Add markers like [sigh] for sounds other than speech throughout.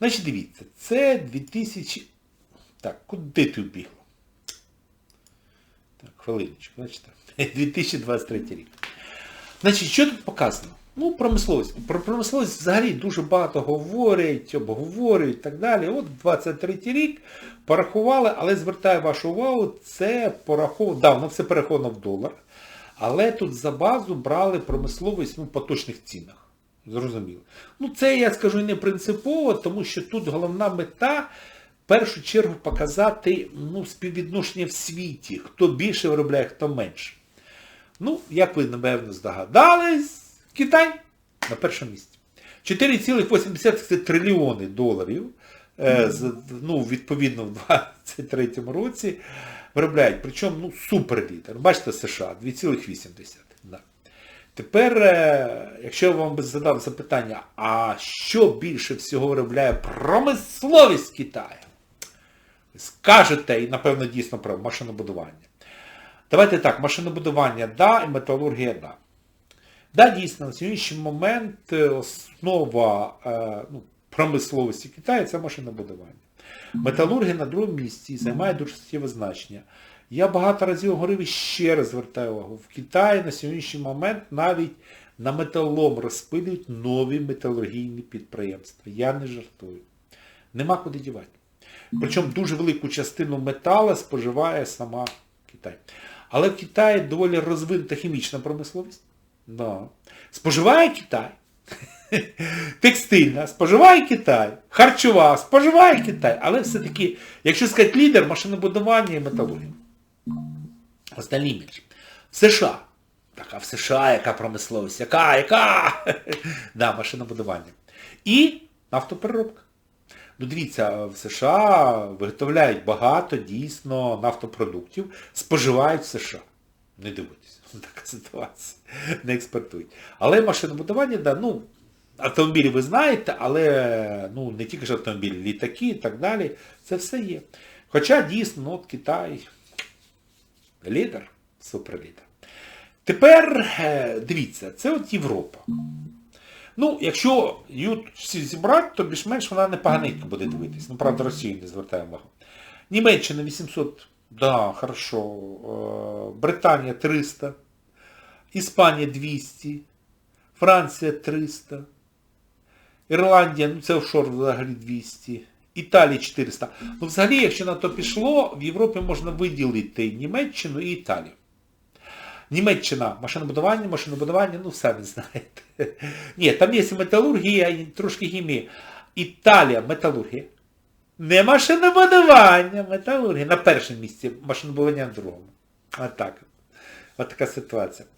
Значить, дивіться, це 2000... Так, куди ти вбігла? Так, хвилиночку, бачите? [laughs] 2023 рік. Значить, що тут показано? Ну, промисловість. Про промисловість взагалі дуже багато говорять, обговорюють і так далі. От 23 рік порахували, але звертаю вашу увагу, це пораховано, да, воно все перераховано в долар, але тут за базу брали промисловість ну, по точних цінах. Зрозуміло. Ну це я скажу не принципово, тому що тут головна мета в першу чергу показати ну, співвідношення в світі, хто більше виробляє, хто менше. Ну, як ви, напевно, здогадались, Китай на першому місці. 4,8 трильйони доларів, з- ну, відповідно, в 2023 році виробляють. Причому ну, суперлітер. Бачите, США 2,8. Тепер, е, якщо я вам би задав запитання, а що більше всього виробляє промисловість Китаю? Скажете, і напевно дійсно про машинобудування. Давайте так, машинобудування да, і металургія да. Да, дійсно, на сьогоднішній момент е, основа е, ну, промисловості Китаю це машинобудування. Металургія на другому місці займає дуже суттєве значення. Я багато разів говорив і ще раз звертаю увагу. В Китаї на сьогоднішній момент навіть на металолом розпилюють нові металургійні підприємства. Я не жартую. Нема куди дівати. Причому дуже велику частину металу споживає сама Китай. Але в Китаї доволі розвинута хімічна промисловість. Да. Споживає Китай. [laughs] Текстильна, споживає Китай. Харчова, споживає Китай. Але все-таки, якщо сказати лідер, машинобудування і металургія. Остальні менше. В США. Так, а в США яка промисловість? Яка, яка? [laughs] да, машинобудування. І нафтопереробка. Ну дивіться, в США виготовляють багато дійсно нафтопродуктів, споживають в США. Не дивуйтесь, [laughs] така ситуація. Не експортують. Але машинобудування, да, ну, автомобілі ви знаєте, але ну, не тільки ж автомобілі, літаки і так далі, це все є. Хоча дійсно, ну, от Китай лідер, суперлідер. Тепер е, дивіться, це от Європа. Ну, якщо її всі зібрати, то більш-менш вона непоганенько буде дивитись. Ну, правда, Росію не звертає увагу. Німеччина 800, да, хорошо. Е, Британія 300, Іспанія 200, Франція 300, Ірландія, ну це офшор взагалі 200, Італія 400. Ну, взагалі, якщо на то пішло, в Європі можна виділити Німеччину і Італію. Німеччина, машинобудування, машинобудування, ну самі знаєте. Ні, там є металургія, і трошки хімія. Італія, металургія. Не машинобудування, металургія. На першому місці, машинобудування на другому. Отак. От така ситуація.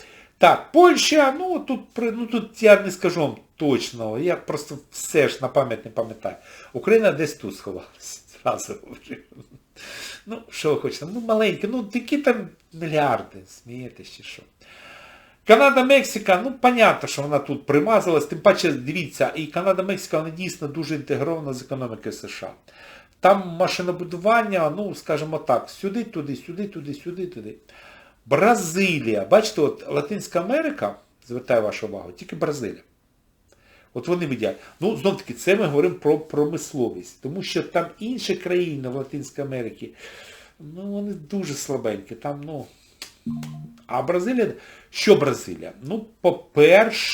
Так, Польща, ну тут, ну тут я не скажу вам точно, я просто все ж на пам'ять не пам'ятаю. Україна десь тут сховалася. Зразу говорю. Ну, що ви хочете? Ну, маленьке, ну які там мільярди, смієтесь чи що. Канада, Мексика, ну, понятно, що вона тут примазалась, тим паче, дивіться, і Канада, Мексика, вона дійсно дуже інтегрована з економікою США. Там машинобудування, ну, скажімо так, сюди, туди, сюди, туди, сюди, туди. Бразилія. Бачите, от Латинська Америка, звертаю вашу увагу, тільки Бразилія. От вони видять. Ну, знов таки, це ми говоримо про промисловість. Тому що там інші країни в Латинській Америці, ну, вони дуже слабенькі. Там, ну. А Бразилія, що Бразилія? Ну, по-перше,